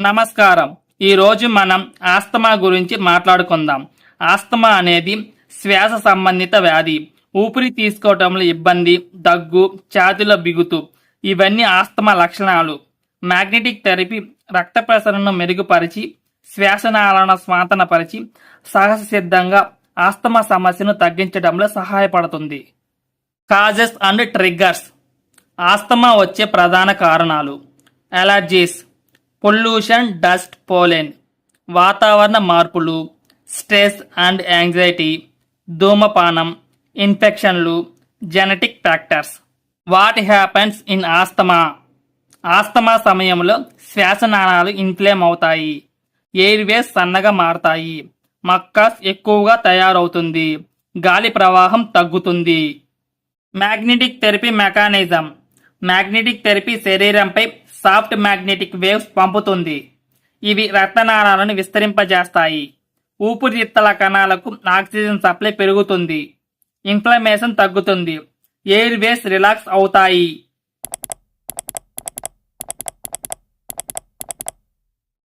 నమస్కారం. ఈరోజు మనం ఆస్తమా గురించి మాట్లాడుకుందాం. ఆస్తమా అనేది శ్వాస సంబంధిత వ్యాధి. ఊపిరి తీసుకోవటంలో ఇబ్బంది దగ్గు ఛాతిలో బిగుతు. ఇవన్నీ ఆస్తమా లక్షణాలు. మ్యాగ్నెటిక్ థెరపీ రక్త ప్రసరణను మెరుగుపరిచి శ్వాసనాలను స్వాంతనపరిచి సహజ సిద్ధంగా ఆస్తమా సమస్యను తగ్గించడంలో సహాయపడుతుంది. Causes and triggers. ఆస్తమా వచ్చే ప్రధాన కారణాలు. అలర్జీస్. పొల్యూషన్ డస్ట్ పోలెన్ వాతావరణ మార్పులు స్ట్రెస్ అండ్ యాంగ్జైటీ ధూమపానం ఇన్ఫెక్షన్లు genetic factors. What happens in asthma? Asthma సమయంలో శ్వాసనాళాలు ఇన్ఫ్లేమ్ అవుతాయి. ఎయిర్వేస్ సన్నగా మారతాయి. మక్కస్ ఎక్కువగా తయారవుతుంది. గాలి ప్రవాహం తగ్గుతుంది. Magnetic therapy mechanism. Magnetic therapy శరీరంపై సాఫ్ట్ మ్యాగ్నెటిక్ వేవ్స్ పంపుతుంది. ఇవి రక్తనాళాలను విస్తరింపజేస్తాయి. ఊపిరితిత్తల కణాలకు ఆక్సిజన్ సప్లై పెరుగుతుంది. ఇన్ఫ్లమేషన్ తగ్గుతుంది. ఎయిర్ వేస్ రిలాక్స్ అవుతాయి.